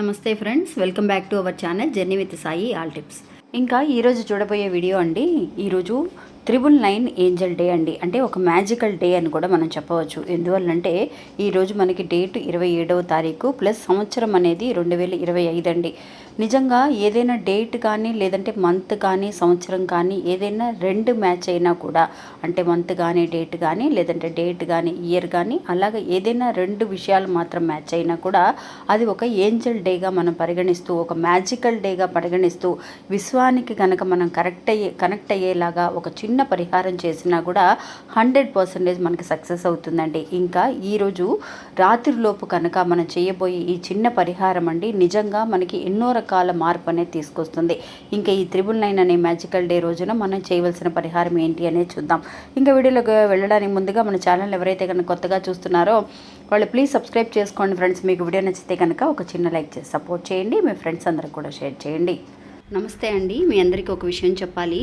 నమస్తే friends welcome back to our channel journey with Sai all tips. ఇంకా ఈరోజు చూడబోయే వీడియో అండి ఈరోజు త్రిబుల్ నైన్ ఏంజల్ డే అండి. అంటే ఒక మ్యాజికల్ డే అని కూడా మనం చెప్పవచ్చు. ఎందువల్లంటే ఈరోజు మనకి డేట్ ఇరవై ఏడవ తారీఖు ప్లస్ సంవత్సరం అనేది రెండు వేల ఇరవై ఐదు అండి. నిజంగా ఏదైనా డేట్ కానీ లేదంటే మంత్ కానీ సంవత్సరం కానీ ఏదైనా రెండు మ్యాచ్ అయినా కూడా అంటే మంత్ కానీ డేట్ కానీ లేదంటే డేట్ కానీ ఇయర్ కానీ అలాగే ఏదైనా రెండు విషయాలు మాత్రం మ్యాచ్ అయినా కూడా అది ఒక ఏంజల్ డేగా మనం పరిగణిస్తూ ఒక మ్యాజికల్ డేగా పరిగణిస్తూ విశ్వానికి కనుక మనం కరెక్ట్ అయ్యే కనెక్ట్ అయ్యేలాగా ఒక చిన్న చిన్న పరిహారం చేసినా కూడా హండ్రెడ్ పర్సెంటేజ్ మనకి సక్సెస్ అవుతుందండి. ఇంకా ఈరోజు రాత్రిలోపు కనుక మనం చేయబోయే ఈ చిన్న పరిహారం అండి నిజంగా మనకి ఎన్నో రకాల మార్పు అనేది తీసుకొస్తుంది. ఇంకా ఈ త్రిబుల్ నైన్ అనే మ్యాజికల్ డే రోజున మనం చేయవలసిన పరిహారం ఏంటి అనేది చూద్దాం. ఇంకా వీడియోలోకి వెళ్ళడానికి ముందుగా మన ఛానల్ ఎవరైతే కనుక కొత్తగా చూస్తున్నారో వాళ్ళు ప్లీజ్ సబ్స్క్రైబ్ చేసుకోండి ఫ్రెండ్స్. మీకు వీడియో నచ్చితే కనుక ఒక చిన్న లైక్ చేసి సపోర్ట్ చేయండి. మీ ఫ్రెండ్స్ అందరికి కూడా షేర్ చేయండి. నమస్తే అండి. మీ అందరికీ ఒక విషయం చెప్పాలి.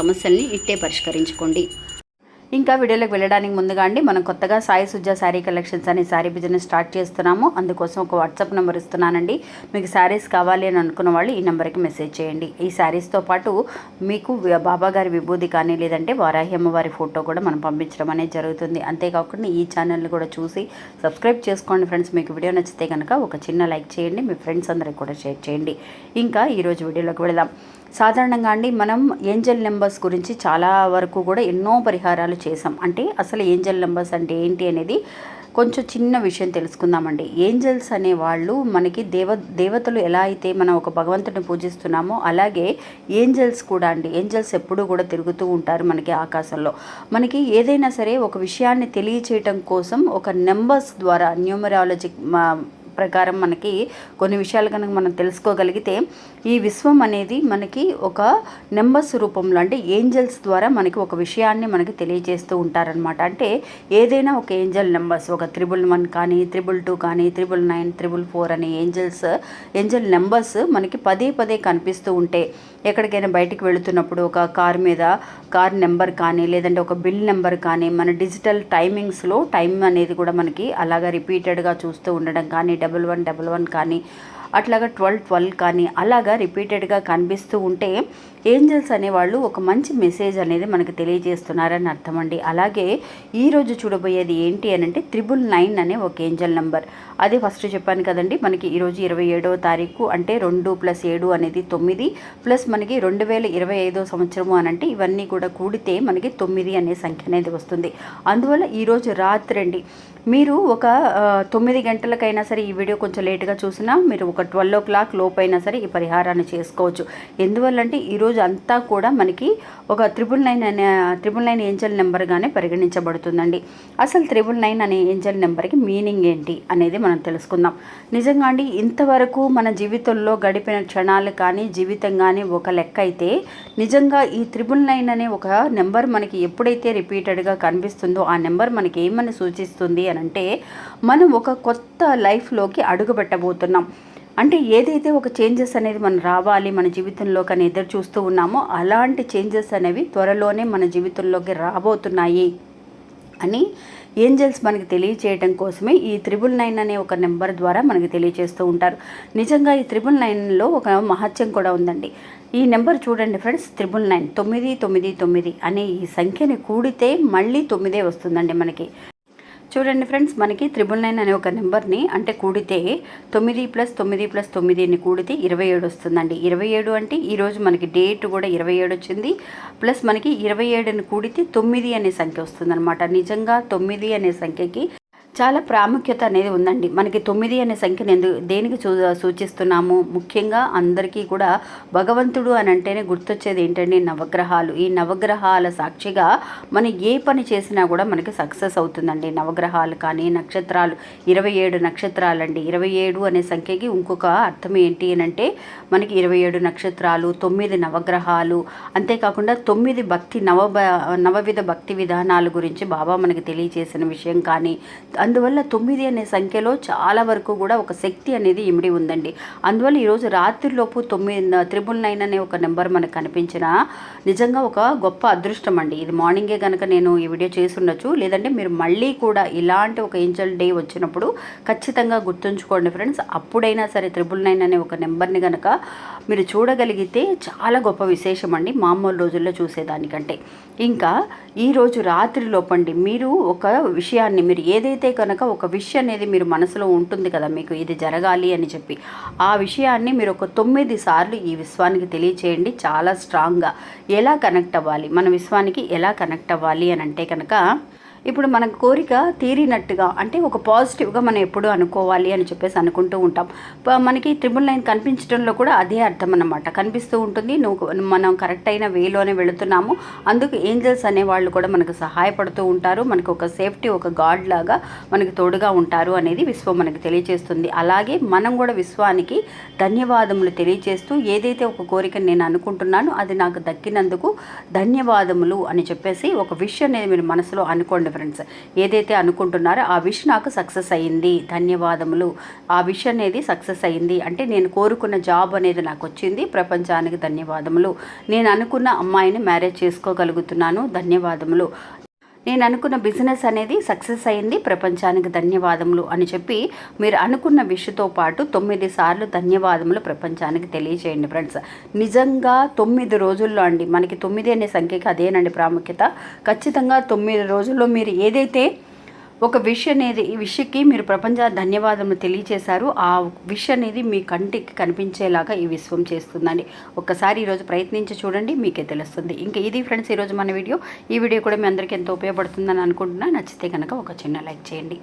సమస్యల్ని ఇట్టే పరిష్కరించుకోండి. ఇంకా వీడియోలోకి వెళ్ళడానికి ముందుగా అండి మనం కొత్తగా సాయి సుజా శారీ కలెక్షన్స్ అనే శారీ బిజినెస్ స్టార్ట్ చేస్తున్నాము. అందుకోసం ఒక వాట్సాప్ నెంబర్ ఇస్తున్నానండి. మీకు శారీస్ కావాలి అని అనుకున్న వాళ్ళు ఈ నెంబర్కి మెసేజ్ చేయండి. ఈ శారీస్తో పాటు మీకు బాబా గారి విభూది కానీ లేదంటే వారాహి అమ్మవారి ఫోటో కూడా మనం పంపించడం అనేది జరుగుతుంది. అంతేకాకుండా ఈ ఛానల్ని కూడా చూసి సబ్స్క్రైబ్ చేసుకోండి ఫ్రెండ్స్ మీకు వీడియో నచ్చితే కనుక ఒక చిన్న లైక్ చేయండి. మీ ఫ్రెండ్స్ అందరికి కూడా షేర్ చేయండి. ఇంకా ఈరోజు వీడియోలోకి వెళదాం. సాధారణంగా అండి మనం ఏంజల్ నెంబర్స్ గురించి చాలా వరకు కూడా ఎన్నో పరిహారాలు చేసాం అంటే అసలు ఏంజల్ నెంబర్స్ అంటే ఏంటి అనేది కొంచెం చిన్న విషయం తెలుసుకుందామండి. ఏంజల్స్ అనే వాళ్ళు మనకి దేవ దేవతలు ఎలా అయితే మనం ఒక భగవంతుని పూజిస్తున్నామో అలాగే ఏంజల్స్ కూడా అండి. ఏంజల్స్ ఎప్పుడూ కూడా తిరుగుతూ ఉంటారు మనకి ఆకాశంలో. మనకి ఏదైనా సరే ఒక విషయాన్ని తెలియచేయటం కోసం ఒక నెంబర్స్ ద్వారా న్యూమరాలజీ ప్రకారం మనకి కొన్ని విషయాలు కనుక మనం తెలుసుకోగలిగితే ఈ విశ్వం అనేది మనకి ఒక నెంబర్స్ రూపంలో అంటే ఏంజల్స్ ద్వారా మనకి ఒక విషయాన్ని మనకి తెలియజేస్తూ ఉంటారనమాట అంటే ఏదైనా ఒక ఏంజల్ నెంబర్స్ ఒక త్రిబుల్ వన్ కానీ త్రిబుల్ టూ కానీ త్రిబుల్ నైన్ త్రిబుల్ ఫోర్ అనే ఏంజల్స్ ఏంజల్ నెంబర్స్ మనకి పదే పదే కనిపిస్తూ ఉంటే ఎక్కడికైనా బయటికి వెళుతున్నప్పుడు ఒక కార్ మీద కార్ నెంబర్ కానీ లేదంటే ఒక బిల్ నెంబర్ కానీ మన డిజిటల్ టైమింగ్స్లో టైం అనేది కూడా మనకి అలాగా రిపీటెడ్గా చూస్తూ ఉండడం కానీ డబల్ వన్ డబల్ వన్ కానీ అట్లాగా ట్వెల్వ్ ట్వెల్వ్ కానీ అలాగా రిపీటెడ్గా కనిపిస్తూ ఉంటే ఏంజల్స్ అనేవాళ్ళు ఒక మంచి మెసేజ్ అనేది మనకి తెలియజేస్తున్నారని అర్థమండి. అలాగే ఈరోజు చూడబోయేది ఏంటి అని అంటే త్రిబుల్ నైన్ అనే ఒక ఏంజల్ నెంబర్. అదే ఫస్ట్ చెప్పాను కదండి మనకి ఈరోజు ఇరవై ఏడవ తారీఖు అంటే రెండు ప్లస్ ఏడు అనేది తొమ్మిది ప్లస్ మనకి రెండు వేల ఇరవై ఐదో సంవత్సరము అని అంటే ఇవన్నీ కూడా కూడితే మనకి తొమ్మిది అనే సంఖ్య అనేది వస్తుంది. అందువల్ల ఈరోజు రాత్రి అండి మీరు ఒక తొమ్మిది గంటలకైనా సరే ఈ వీడియో కొంచెం లేట్గా చూసినా మీరు ఒక ట్వెల్వ్ ఓ క్లాక్ లోపైనా సరే ఈ పరిహారాన్ని చేసుకోవచ్చు. ఎందువల్లంటే ఈరోజు అంతా కూడా మనకి ఒక త్రిబుల్ నైన్ అనే త్రిబుల్ నైన్ ఏంజల్ నెంబర్గానే పరిగణించబడుతుందండి. అసలు త్రిబుల్ నైన్ అనే ఏంజల్ నెంబర్కి మీనింగ్ ఏంటి అనేది మనం తెలుసుకుందాం. నిజంగా అండి ఇంతవరకు మన జీవితంలో గడిపిన క్షణాలు కానీ జీవితం కానీ ఒక లెక్క అయితే నిజంగా ఈ త్రిబుల్ నైన్ అనే ఒక నెంబర్ మనకి ఎప్పుడైతే రిపీటెడ్గా కనిపిస్తుందో ఆ నెంబర్ మనకి ఏమని సూచిస్తుంది అని అంటే మనం ఒక కొత్త లైఫ్లోకి అడుగు పెట్టబోతున్నాం అంటే ఏదైతే ఒక చేంజెస్ అనేది మనం రావాలి మన జీవితంలోకి అని ఎదురు చూస్తూ ఉన్నామో అలాంటి చేంజెస్ అనేవి త్వరలోనే మన జీవితంలోకి రాబోతున్నాయి అని ఏంజల్స్ మనకి తెలియచేయడం కోసమే ఈ త్రిబుల్ నైన్ అనే ఒక నెంబర్ ద్వారా మనకి తెలియజేస్తూ ఉంటారు. నిజంగా ఈ త్రిబుల్ నైన్లో ఒక మహత్యం కూడా ఉందండి. ఈ నెంబర్ చూడండి ఫ్రెండ్స్ త్రిబుల్ నైన్ తొమ్మిది తొమ్మిది తొమ్మిది అనే ఈ సంఖ్యని కూడితే మళ్ళీ తొమ్మిదే వస్తుందండి మనకి. చూడండి ఫ్రెండ్స్ మనకి త్రిబుల్ నైన్ అనే ఒక నెంబర్ని అంటే కూడితే తొమ్మిది ప్లస్ తొమ్మిది ప్లస్ తొమ్మిదిని కూడితే ఇరవై ఏడు వస్తుందండి. ఇరవై ఏడు అంటే ఈరోజు మనకి డేట్ కూడా ఇరవై ఏడు వచ్చింది. ప్లస్ మనకి ఇరవై ఏడుని కూడితే తొమ్మిది అనే సంఖ్య వస్తుందన్నమాట. నిజంగా తొమ్మిది అనే సంఖ్యకి చాలా ప్రాముఖ్యత అనేది ఉందండి. మనకి తొమ్మిది అనే సంఖ్యను ఎందు దేనికి చూ సూచిస్తున్నాము? ముఖ్యంగా అందరికీ కూడా భగవంతుడు అని అంటేనే గుర్తొచ్చేది ఏంటంటే నవగ్రహాలు. ఈ నవగ్రహాల సాక్షిగా మనం ఏ పని చేసినా కూడా మనకి సక్సెస్ అవుతుందండి. నవగ్రహాలు కానీ నక్షత్రాలు. ఇరవై ఏడు నక్షత్రాలండి. ఇరవై ఏడు అనే సంఖ్యకి ఇంకొక అర్థం ఏంటి అని అంటే మనకి ఇరవై ఏడు నక్షత్రాలు తొమ్మిది నవగ్రహాలు. అంతేకాకుండా తొమ్మిది భక్తి నవ నవవిధ భక్తి విధానాల గురించి బాబా మనకి తెలియజేసిన విషయం కానీ అందువల్ల తొమ్మిది అనే సంఖ్యలో చాలా వరకు కూడా ఒక శక్తి అనేది ఇమిడి ఉందండి. అందువల్ల ఈరోజు రాత్రిలోపు తొమ్మిది త్రిబుల్ నైన్ అనే ఒక నెంబర్ మనకు కనిపించిన నిజంగా ఒక గొప్ప అదృష్టం అండి ఇది మార్నింగే కనుక నేను ఈ వీడియో చేసి ఉండొచ్చు లేదంటే మీరు మళ్ళీ కూడా ఇలాంటి ఒక ఏంజల్ డే వచ్చినప్పుడు ఖచ్చితంగా గుర్తుంచుకోండి ఫ్రెండ్స్. అప్పుడైనా సరే త్రిబుల్ నైన్ అనే ఒక నెంబర్ని కనుక మీరు చూడగలిగితే చాలా గొప్ప విశేషం అండి మామూలు రోజుల్లో చూసేదానికంటే. ఇంకా ఈరోజు రాత్రి లోపండి మీరు ఒక విషయాన్ని మీరు ఏదైతే కనుక ఒక విషయం అనేది మీరు మనసులో ఉంటుంది కదా మీకు ఇది జరగాలి అని చెప్పి. ఆ విషయాన్ని మీరు ఒక తొమ్మిది సార్లు ఈ విశ్వానికి తెలియచేయండి చాలా స్ట్రాంగ్గా. ఎలా కనెక్ట్ అవ్వాలి? మన విశ్వానికి ఎలా కనెక్ట్ అవ్వాలి అని అంటే కనుక ఇప్పుడు మన కోరిక తీరినట్టుగా అంటే ఒక పాజిటివ్గా మనం ఎప్పుడు అనుకోవాలి అని చెప్పేసి అనుకుంటూ ఉంటాం. మనకి ట్రిపుల్ నైన్ కనిపించడంలో కూడా అదే అర్థం అన్నమాట. కనిపిస్తూ ఉంటుంది నువ్వు మనం కరెక్ట్ అయిన వేలోనే వెళుతున్నాము. అందుకు ఏంజల్స్ అనేవాళ్ళు కూడా మనకు సహాయపడుతూ ఉంటారు. మనకు ఒక సేఫ్టీ ఒక గాడ్ లాగా మనకి తోడుగా ఉంటారు అనేది విశ్వం మనకి తెలియజేస్తుంది. అలాగే మనం కూడా విశ్వానికి ధన్యవాదములు తెలియజేస్తూ ఏదైతే ఒక కోరిక నేను అనుకుంటున్నానో అది నాకు దక్కినందుకు ధన్యవాదములు అని చెప్పేసి ఒక విష్ అనేది మీరు మనసులో అనుకోండి. ఫ్రెండ్స్. ఏదైతే అనుకుంటున్నారో ఆ విష్ నాకు సక్సెస్ అయ్యింది. ధన్యవాదములు. ఆ విష్ అనేది సక్సెస్ అయ్యింది. అంటే నేను కోరుకున్న జాబ్ అనేది నాకు వచ్చింది. ప్రపంచానికి ధన్యవాదములు. నేను అనుకున్న అమ్మాయిని మ్యారేజ్ చేసుకోగలుగుతున్నాను. ధన్యవాదములు. నేను అనుకున్న బిజినెస్ అనేది సక్సెస్ అయింది. ప్రపంచానికి ధన్యవాదములు అని చెప్పి మీరు అనుకున్న విషయతో పాటు తొమ్మిది సార్లు ధన్యవాదములు ప్రపంచానికి తెలియచేయండి ఫ్రెండ్స్. నిజంగా తొమ్మిది రోజుల్లో అండి మనకి తొమ్మిది అనే సంఖ్యకి అదేనండి ప్రాముఖ్యత. ఖచ్చితంగా తొమ్మిది రోజుల్లో మీరు ఏదైతే ఒక విష్ అనేది ఈ విషయకి మీరు ప్రపంచ ధన్యవాదములు తెలియచేశారు. ఆ విష్ అనేది మీ కంటికి కనిపించేలాగా ఈ విశ్వం చేస్తుందండి. ఒక్కసారి ఈరోజు ప్రయత్నించి చూడండి మీకే తెలుస్తుంది. ఇంకా ఇది ఫ్రెండ్స్ ఈరోజు మన వీడియో. ఈ వీడియో కూడా మీ అందరికీ ఎంతో ఉపయోగపడుతుందని అనుకుంటున్నా. నచ్చితే కనుక ఒక చిన్న లైక్ చేయండి.